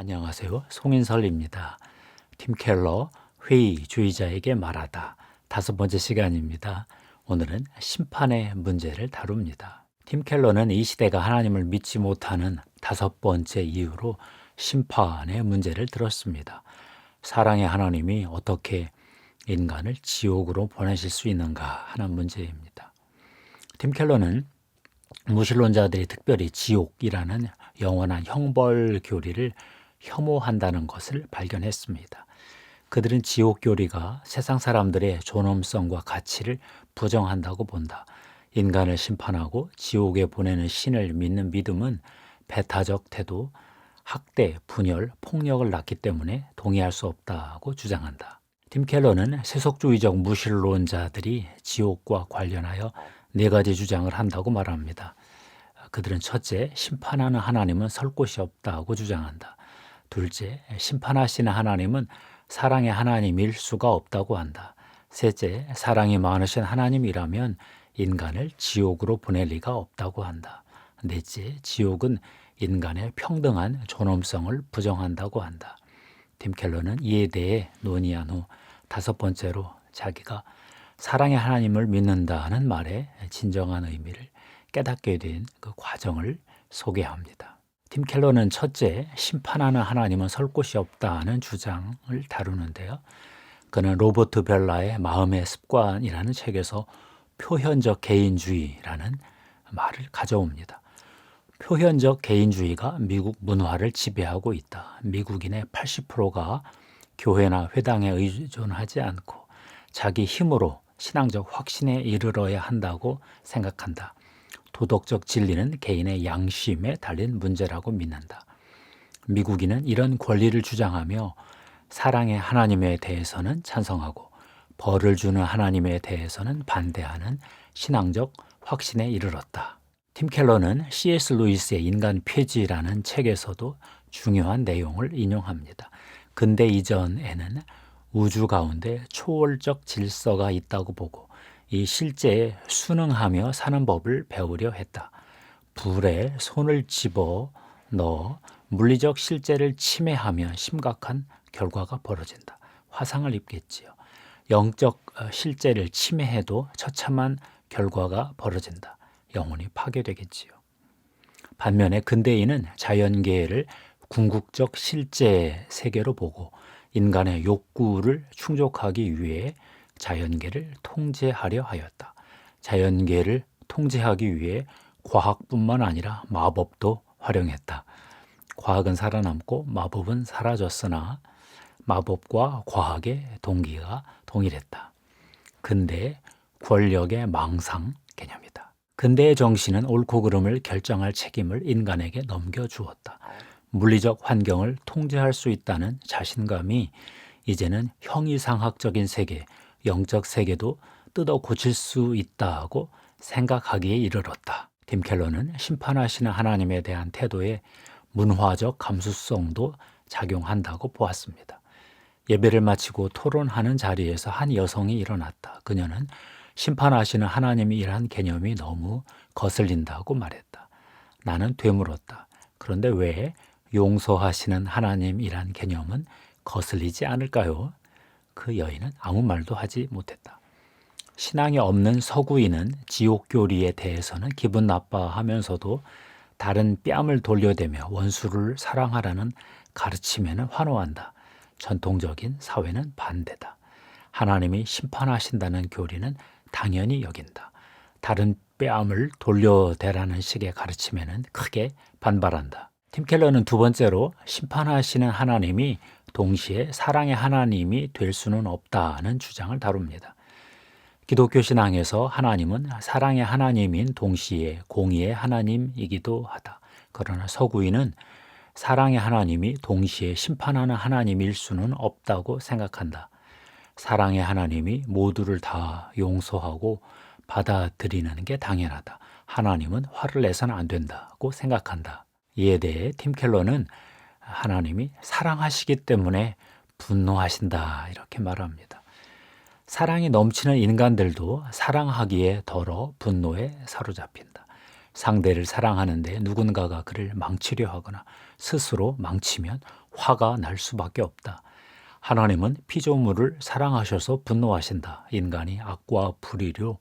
안녕하세요. 송인설입니다. 팀 켈러 회의주의자에게 말하다 다섯 번째 시간입니다. 오늘은 심판의 문제를 다룹니다. 팀 켈러는 이 시대가 하나님을 믿지 못하는 다섯 번째 이유로 심판의 문제를 들었습니다. 사랑의 하나님이 어떻게 인간을 지옥으로 보내실 수 있는가 하는 문제입니다. 팀 켈러는 무신론자들이 특별히 지옥이라는 영원한 형벌 교리를 혐오한다는 것을 발견했습니다. 그들은 지옥 교리가 세상 사람들의 존엄성과 가치를 부정한다고 본다. 인간을 심판하고 지옥에 보내는 신을 믿는 믿음은 배타적 태도, 학대, 분열, 폭력을 낳기 때문에 동의할 수 없다고 주장한다. 팀 켈러는 세속주의적 무신론자들이 지옥과 관련하여 네 가지 주장을 한다고 말합니다. 그들은 첫째, 심판하는 하나님은 설 곳이 없다고 주장한다. 둘째, 심판하시는 하나님은 사랑의 하나님일 수가 없다고 한다. 셋째, 사랑이 많으신 하나님이라면 인간을 지옥으로 보낼 리가 없다고 한다. 넷째, 지옥은 인간의 평등한 존엄성을 부정한다고 한다. 팀 켈러는 이에 대해 논의한 후 다섯 번째로 자기가 사랑의 하나님을 믿는다는 말의 진정한 의미를 깨닫게 된 그 과정을 소개합니다. 팀 켈러는 첫째, 심판하는 하나님은 설 곳이 없다는 주장을 다루는데요. 그는 로버트 벨라의 마음의 습관이라는 책에서 표현적 개인주의라는 말을 가져옵니다. 표현적 개인주의가 미국 문화를 지배하고 있다. 미국인의 80%가 교회나 회당에 의존하지 않고 자기 힘으로 신앙적 확신에 이르러야 한다고 생각한다. 도덕적 진리는 개인의 양심에 달린 문제라고 믿는다. 미국인은 이런 권리를 주장하며 사랑의 하나님에 대해서는 찬성하고 벌을 주는 하나님에 대해서는 반대하는 신앙적 확신에 이르렀다. 팀 켈러는 C.S. 루이스의 인간 폐지라는 책에서도 중요한 내용을 인용합니다. 근대 이전에는 우주 가운데 초월적 질서가 있다고 보고 이 실제에 순응하며 사는 법을 배우려 했다. 불에 손을 집어 넣어 물리적 실제를 침해하면 심각한 결과가 벌어진다. 화상을 입겠지요. 영적 어, 실제를 침해해도 처참한 결과가 벌어진다. 영혼이 파괴되겠지요. 반면에 근대인은 자연계를 궁극적 실제 세계로 보고 인간의 욕구를 충족하기 위해 자연계를 통제하려 하였다. 자연계를 통제하기 위해 과학뿐만 아니라 마법도 활용했다. 과학은 살아남고 마법은 사라졌으나 마법과 과학의 동기가 동일했다. 근대 권력의 망상 개념이다. 근대의 정신은 옳고 그름을 결정할 책임을 인간에게 넘겨주었다. 물리적 환경을 통제할 수 있다는 자신감이 이제는 형이상학적인 세계, 영적 세계도 뜯어 고칠 수 있다고 생각하기에 이르렀다. 팀 켈러는 심판하시는 하나님에 대한 태도에 문화적 감수성도 작용한다고 보았습니다. 예배를 마치고 토론하는 자리에서 한 여성이 일어났다. 그녀는 심판하시는 하나님이란 개념이 너무 거슬린다고 말했다. 나는 되물었다. 그런데 왜 용서하시는 하나님이란 개념은 거슬리지 않을까요? 그 여인은 아무 말도 하지 못했다. 신앙이 없는 서구인은 지옥 교리에 대해서는 기분 나빠하면서도 다른 뺨을 돌려대며 원수를 사랑하라는 가르침에는 환호한다. 전통적인 사회는 반대다. 하나님이 심판하신다는 교리는 당연히 여긴다. 다른 뺨을 돌려대라는 식의 가르침에는 크게 반발한다. 팀 켈러는 두 번째로 심판하시는 하나님이 동시에 사랑의 하나님이 될 수는 없다는 주장을 다룹니다. 기독교 신앙에서 하나님은 사랑의 하나님인 동시에 공의의 하나님이기도 하다. 그러나 서구인은 사랑의 하나님이 동시에 심판하는 하나님일 수는 없다고 생각한다. 사랑의 하나님이 모두를 다 용서하고 받아들이는 게 당연하다. 하나님은 화를 내서는 안 된다고 생각한다. 이에 대해 팀 켈러는 하나님이 사랑하시기 때문에 분노하신다 이렇게 말합니다. 사랑이 넘치는 인간들도 사랑하기에 덜어 분노에 사로잡힌다. 상대를 사랑하는데 누군가가 그를 망치려 하거나 스스로 망치면 화가 날 수밖에 없다. 하나님은 피조물을 사랑하셔서 분노하신다. 인간이 악과 불의로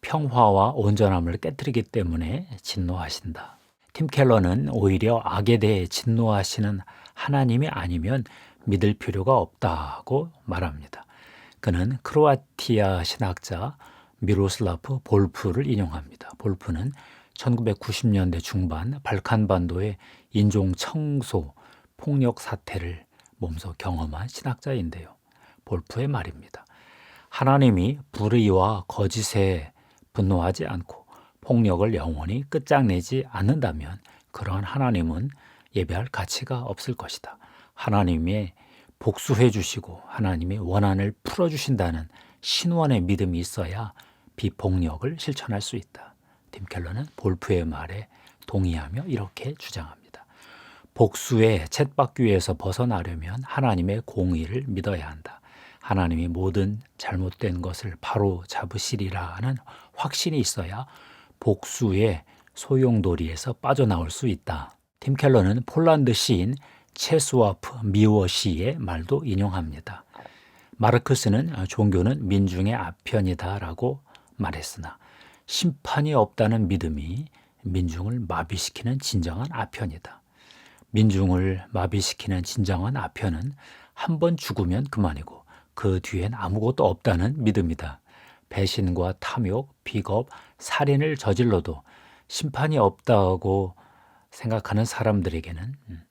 평화와 온전함을 깨뜨리기 때문에 진노하신다. 팀 켈러는 오히려 악에 대해 진노하시는 하나님이 아니면 믿을 필요가 없다고 말합니다. 그는 크로아티아 신학자 미로슬라프 볼프를 인용합니다. 볼프는 1990년대 중반 발칸반도의 인종 청소, 폭력 사태를 몸소 경험한 신학자인데요. 볼프의 말입니다. 하나님이 불의와 거짓에 분노하지 않고 폭력을 영원히 끝장내지 않는다면 그러한 하나님은 예배할 가치가 없을 것이다. 하나님의 복수해 주시고 하나님의 원한을 풀어 주신다는 신원의 믿음이 있어야 비폭력을 실천할 수 있다. 팀 켈러는 볼프의 말에 동의하며 이렇게 주장합니다. 복수의 챗바퀴에서 벗어나려면 하나님의 공의를 믿어야 한다. 하나님이 모든 잘못된 것을 바로 잡으시리라는 확신이 있어야 복수의 소용돌이에서 빠져나올 수 있다. 팀 켈러는 폴란드 시인 체스와프 미워 시의 말도 인용합니다. 마르크스는 종교는 민중의 아편이다라고 말했으나 심판이 없다는 믿음이 민중을 마비시키는 진정한 아편이다. 민중을 마비시키는 진정한 아편은 한 번 죽으면 그만이고 그 뒤엔 아무것도 없다는 믿음이다. 배신과 탐욕, 비겁, 살인을 저질러도 심판이 없다고 생각하는 사람들에게는 음,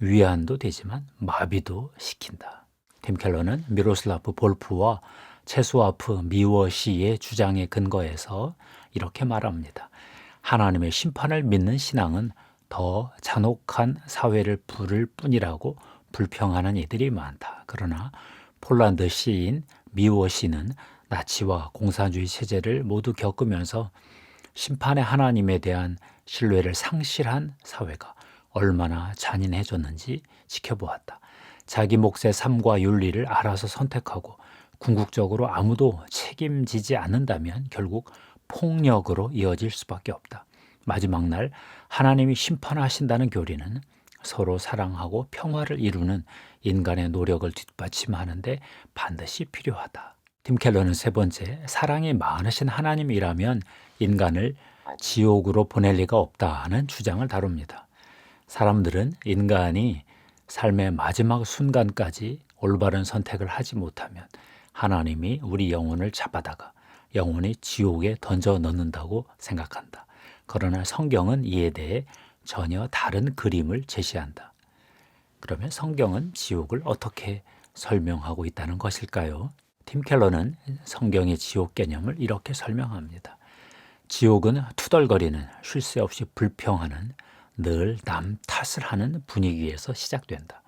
위안도 되지만 마비도 시킨다. 팀 켈러는 미로슬라프 볼프와 체수아프 미워 시의 주장에 근거해서 이렇게 말합니다. 하나님의 심판을 믿는 신앙은 더 잔혹한 사회를 부를 뿐이라고 불평하는 이들이 많다. 그러나 폴란드 시인 미워 시는 나치와 공산주의 체제를 모두 겪으면서 심판의 하나님에 대한 신뢰를 상실한 사회가 얼마나 잔인해졌는지 지켜보았다. 자기 몫의 삶과 윤리를 알아서 선택하고 궁극적으로 아무도 책임지지 않는다면 결국 폭력으로 이어질 수밖에 없다. 마지막 날 하나님이 심판하신다는 교리는 서로 사랑하고 평화를 이루는 인간의 노력을 뒷받침하는데 반드시 필요하다. 팀 켈러는 세 번째, 사랑이 많으신 하나님이라면 인간을 지옥으로 보낼 리가 없다는 주장을 다룹니다. 사람들은 인간이 삶의 마지막 순간까지 올바른 선택을 하지 못하면 하나님이 우리 영혼을 잡아다가 영혼이 지옥에 던져 넣는다고 생각한다. 그러나 성경은 이에 대해 전혀 다른 그림을 제시한다. 그러면 성경은 지옥을 어떻게 설명하고 있다는 것일까요? 팀 켈러는 성경의 지옥 개념을 이렇게 설명합니다. 지옥은 투덜거리는 쉴 새 없이 불평하는 늘 남 탓을 하는 분위기에서 시작된다.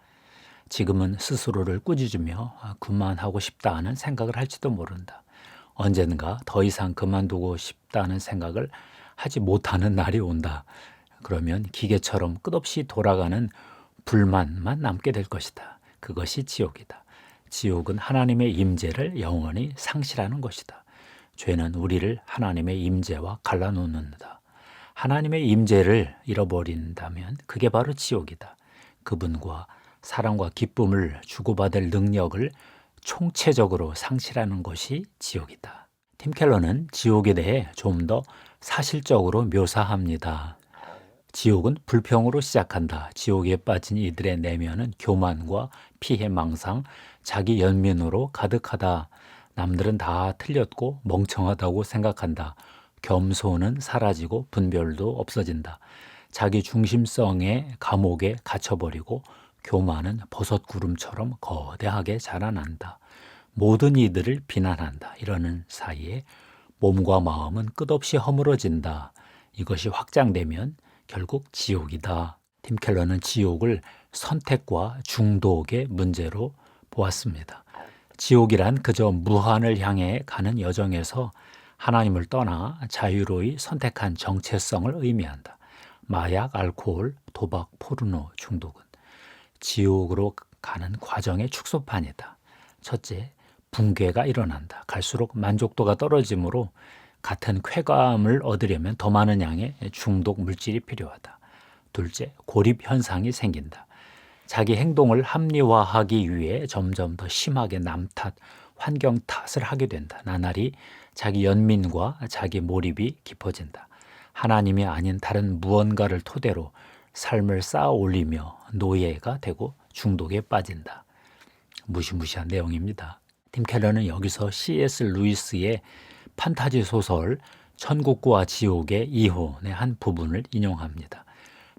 지금은 스스로를 꾸짖으며 아, 그만하고 싶다는 생각을 할지도 모른다. 언젠가 더 이상 그만두고 싶다는 생각을 하지 못하는 날이 온다. 그러면 기계처럼 끝없이 돌아가는 불만만 남게 될 것이다. 그것이 지옥이다. 지옥은 하나님의 임재를 영원히 상실하는 것이다. 죄는 우리를 하나님의 임재와 갈라놓는다. 하나님의 임재를 잃어버린다면 그게 바로 지옥이다. 그분과 사랑과 기쁨을 주고받을 능력을 총체적으로 상실하는 것이 지옥이다. 팀 켈러는 지옥에 대해 좀 더 사실적으로 묘사합니다. 지옥은 불평으로 시작한다. 지옥에 빠진 이들의 내면은 교만과 피해망상, 자기 연민으로 가득하다. 남들은 다 틀렸고 멍청하다고 생각한다. 겸손은 사라지고 분별도 없어진다. 자기 중심성의 감옥에 갇혀버리고 교만은 버섯구름처럼 거대하게 자라난다. 모든 이들을 비난한다. 이러는 사이에 몸과 마음은 끝없이 허물어진다. 이것이 확장되면 결국 지옥이다. 팀 켈러는 지옥을 선택과 중독의 문제로 보았습니다. 지옥이란 그저 무한을 향해 가는 여정에서 하나님을 떠나 자유로이 선택한 정체성을 의미한다. 마약, 알코올, 도박, 포르노 중독은 지옥으로 가는 과정의 축소판이다. 첫째, 붕괴가 일어난다. 갈수록 만족도가 떨어지므로 같은 쾌감을 얻으려면 더 많은 양의 중독 물질이 필요하다. 둘째, 고립 현상이 생긴다. 자기 행동을 합리화하기 위해 점점 더 심하게 남 탓, 환경 탓을 하게 된다. 나날이 자기 연민과 자기 몰입이 깊어진다. 하나님이 아닌 다른 무언가를 토대로 삶을 쌓아 올리며 노예가 되고 중독에 빠진다. 무시무시한 내용입니다. 팀 켈러는 여기서 C.S. 루이스의 판타지 소설 천국과 지옥의 이혼의 한 부분을 인용합니다.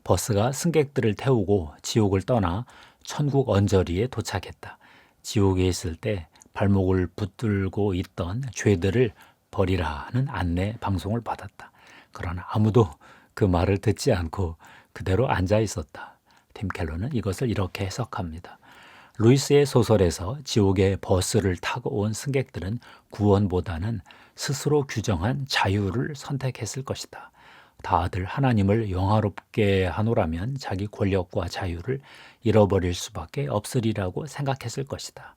버스가 승객들을 태우고 지옥을 떠나 천국 언저리에 도착했다. 지옥에 있을 때 발목을 붙들고 있던 죄들을 버리라는 안내 방송을 받았다. 그러나 아무도 그 말을 듣지 않고 그대로 앉아 있었다. 팀 켈러는 이것을 이렇게 해석합니다. 루이스의 소설에서 지옥의 버스를 타고 온 승객들은 구원보다는 스스로 규정한 자유를 선택했을 것이다. 다들 하나님을 영화롭게 하노라면 자기 권력과 자유를 잃어버릴 수밖에 없으리라고 생각했을 것이다.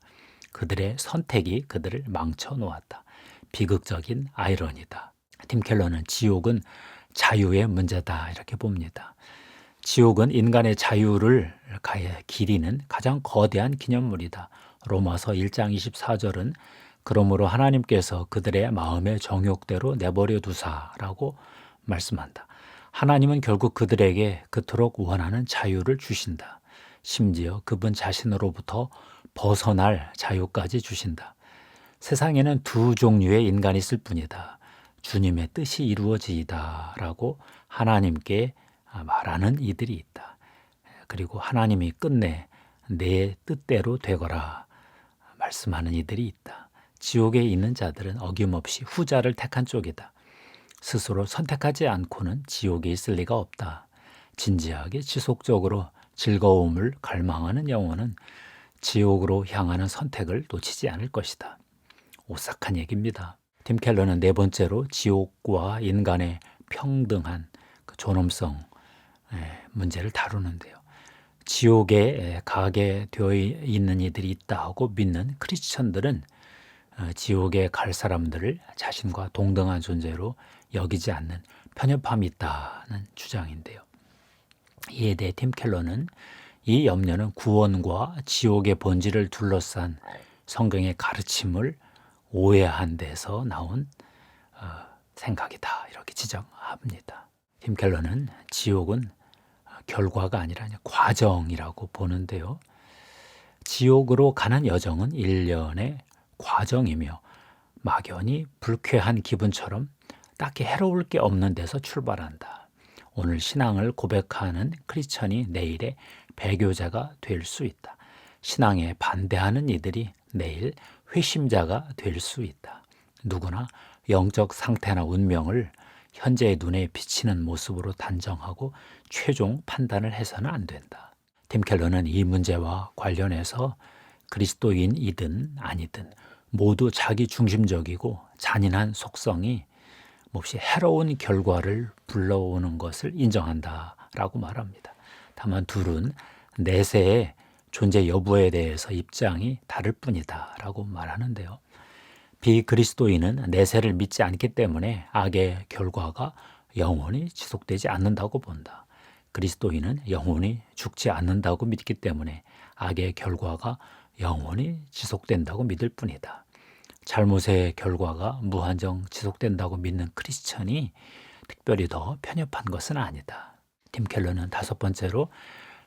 그들의 선택이 그들을 망쳐 놓았다. 비극적인 아이러니다. 팀 켈러는 지옥은 자유의 문제다 이렇게 봅니다. 지옥은 인간의 자유를 기리는 가장 거대한 기념물이다. 로마서 1장 24절은 그러므로 하나님께서 그들의 마음의 정욕대로 내버려 두사라고 말씀한다. 하나님은 결국 그들에게 그토록 원하는 자유를 주신다. 심지어 그분 자신으로부터 벗어날 자유까지 주신다. 세상에는 두 종류의 인간이 있을 뿐이다. 주님의 뜻이 이루어지이다. 라고 하나님께 말하는 이들이 있다. 그리고 하나님이 끝내 내 뜻대로 되거라 말씀하는 이들이 있다. 지옥에 있는 자들은 어김없이 후자를 택한 쪽이다. 스스로 선택하지 않고는 지옥에 있을 리가 없다. 진지하게 지속적으로 즐거움을 갈망하는 영혼은 지옥으로 향하는 선택을 놓치지 않을 것이다. 오싹한 얘기입니다. 팀 켈러는 네 번째로 지옥과 인간의 평등한 그 존엄성 문제를 다루는데요. 지옥에 가게 되어 있는 이들이 있다 하고 믿는 크리스천들은 어, 지옥에 갈 사람들을 자신과 동등한 존재로 여기지 않는 편협함이 있다는 주장인데요. 이에 대해 팀 켈러는 이 염려는 구원과 지옥의 본질을 둘러싼 성경의 가르침을 오해한 데서 나온 어, 생각이다 이렇게 지적합니다. 팀 켈러는 지옥은 결과가 아니라 과정이라고 보는데요. 지옥으로 가는 여정은 일련의 과정이며 막연히 불쾌한 기분처럼 딱히 해로울 게 없는 데서 출발한다. 오늘 신앙을 고백하는 크리스천이 내일의 배교자가 될 수 있다. 신앙에 반대하는 이들이 내일 회심자가 될 수 있다. 누구나 영적 상태나 운명을 현재의 눈에 비치는 모습으로 단정하고 최종 판단을 해서는 안 된다. 팀 켈러는 이 문제와 관련해서 그리스도인이든 아니든 모두 자기 중심적이고 잔인한 속성이 몹시 해로운 결과를 불러오는 것을 인정한다라고 말합니다. 다만 둘은 내세의 존재 여부에 대해서 입장이 다를 뿐이다라고 말하는데요. 비그리스도인은 내세를 믿지 않기 때문에 악의 결과가 영원히 지속되지 않는다고 본다. 그리스도인은 영원히 죽지 않는다고 믿기 때문에 악의 결과가 영원히 지속된다고 믿을 뿐이다. 잘못의 결과가 무한정 지속된다고 믿는 크리스천이 특별히 더 편협한 것은 아니다. 팀 켈러는 다섯 번째로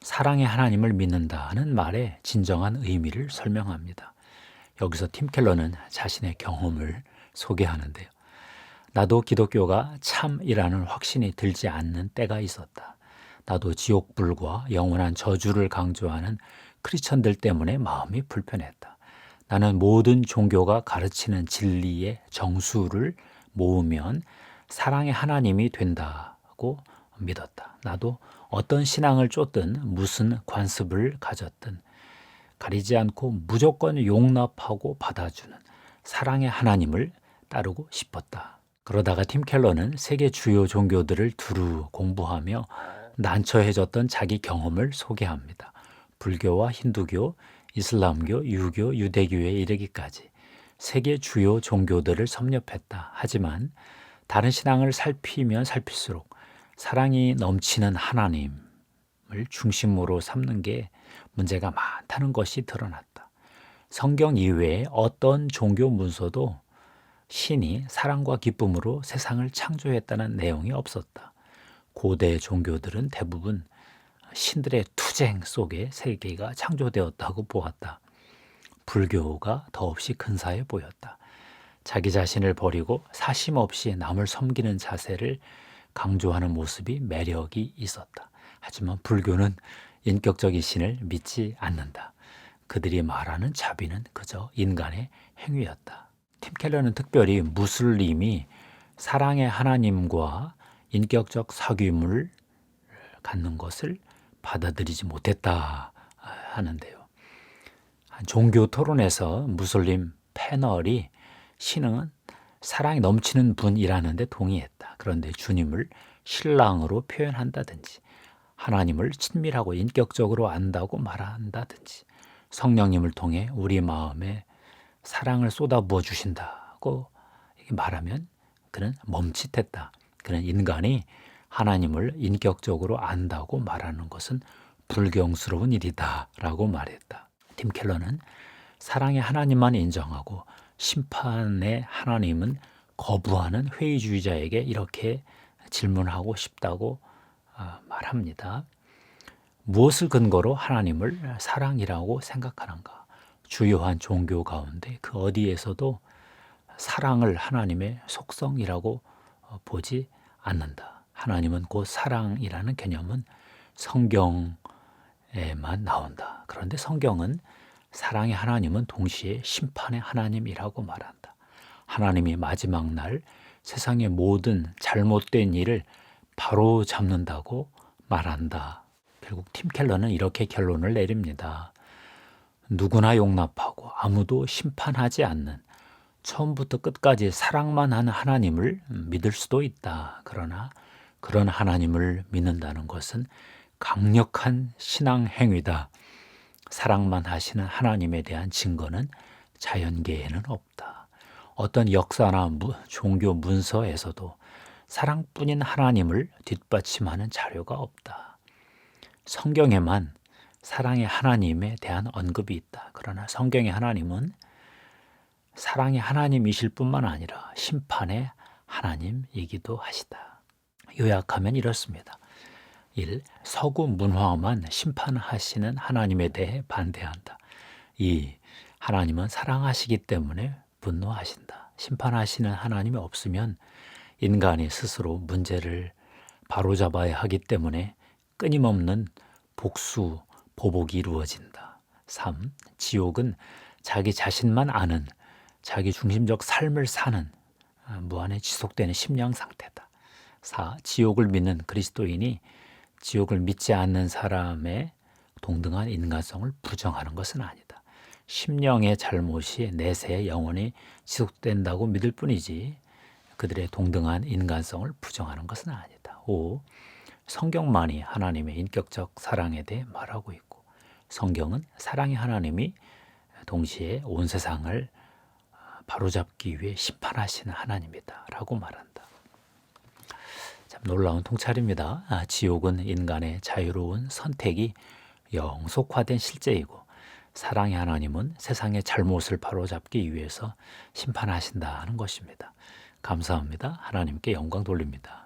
사랑의 하나님을 믿는다는 말의 진정한 의미를 설명합니다. 여기서 팀 켈러는 자신의 경험을 소개하는데요. 나도 기독교가 참이라는 확신이 들지 않는 때가 있었다. 나도 지옥불과 영원한 저주를 강조하는 크리스천들 때문에 마음이 불편했다. 나는 모든 종교가 가르치는 진리의 정수를 모으면 사랑의 하나님이 된다고 믿었다. 나도 어떤 신앙을 쫓든 무슨 관습을 가졌든 가리지 않고 무조건 용납하고 받아주는 사랑의 하나님을 따르고 싶었다. 그러다가 팀 켈러는 세계 주요 종교들을 두루 공부하며 난처해졌던 자기 경험을 소개합니다. 불교와 힌두교, 이슬람교, 유교, 유대교에 이르기까지 세계 주요 종교들을 섭렵했다. 하지만 다른 신앙을 살피면 살필수록 사랑이 넘치는 하나님, 중심으로 삼는 게 문제가 많다는 것이 드러났다. 성경 이외에 어떤 종교 문서도 신이 사랑과 기쁨으로 세상을 창조했다는 내용이 없었다. 고대 종교들은 대부분 신들의 투쟁 속에 세계가 창조되었다고 보았다. 불교가 더없이 근사해 보였다. 자기 자신을 버리고 사심 없이 남을 섬기는 자세를 강조하는 모습이 매력이 있었다. 하지만 불교는 인격적인 신을 믿지 않는다. 그들이 말하는 자비는 그저 인간의 행위였다. 팀 켈러는 특별히 무슬림이 사랑의 하나님과 인격적 사귐을 갖는 것을 받아들이지 못했다 하는데요. 한 종교 토론에서 무슬림 패널이 신은 사랑이 넘치는 분이라는데 동의했다. 그런데 주님을 신랑으로 표현한다든지 하나님을 친밀하고 인격적으로 안다고 말한다든지 성령님을 통해 우리 마음에 사랑을 쏟아부어 주신다고 말하면 그는 멈칫했다. 그는 인간이 하나님을 인격적으로 안다고 말하는 것은 불경스러운 일이다라고 말했다. 팀 켈러는 사랑의 하나님만 인정하고 심판의 하나님은 거부하는 회의주의자에게 이렇게 질문하고 싶다고 아, 말합니다. 무엇을 근거로 하나님을 사랑이라고 생각하는가? 주요한 종교 가운데 그 어디에서도 사랑을 하나님의 속성이라고 어, 보지 않는다. 하나님은 곧 사랑이라는 개념은 성경에만 나온다. 그런데 성경은 사랑의 하나님은 동시에 심판의 하나님이라고 말한다. 하나님이 마지막 날 세상의 모든 잘못된 일을 바로 잡는다고 말한다. 결국 팀 켈러는 이렇게 결론을 내립니다. 누구나 용납하고 아무도 심판하지 않는 처음부터 끝까지 사랑만 하는 하나님을 믿을 수도 있다. 그러나 그런 하나님을 믿는다는 것은 강력한 신앙 행위다. 사랑만 하시는 하나님에 대한 증거는 자연계에는 없다. 어떤 역사나 종교 문서에서도 사랑뿐인 하나님을 뒷받침하는 자료가 없다. 성경에만 사랑의 하나님에 대한 언급이 있다. 그러나 성경의 하나님은 사랑의 하나님이실 뿐만 아니라 심판의 하나님이기도 하시다. 요약하면 이렇습니다. 1. 서구 문화만 심판하시는 하나님에 대해 반대한다. 2. 하나님은 사랑하시기 때문에 분노하신다. 심판하시는 하나님이 없으면 인간이 스스로 문제를 바로잡아야 하기 때문에 끊임없는 복수, 보복이 이루어진다. 3. 지옥은 자기 자신만 아는 자기 중심적 삶을 사는 아, 무한에 지속되는 심령 상태다. 4. 지옥을 믿는 그리스도인이 지옥을 믿지 않는 사람의 동등한 인간성을 부정하는 것은 아니다. 심령의 잘못이 내세에 영원히 지속된다고 믿을 뿐이지 그들의 동등한 인간성을 부정하는 것은 아니다. 5. 성경만이 하나님의 인격적 사랑에 대해 말하고 있고 성경은 사랑의 하나님이 동시에 온 세상을 바로잡기 위해 심판하시는 하나님이다 라고 말한다. 참 놀라운 통찰입니다. 아, 지옥은 인간의 자유로운 선택이 영속화된 실제이고 사랑의 하나님은 세상의 잘못을 바로잡기 위해서 심판하신다는 것입니다. 감사합니다. 하나님께 영광 돌립니다.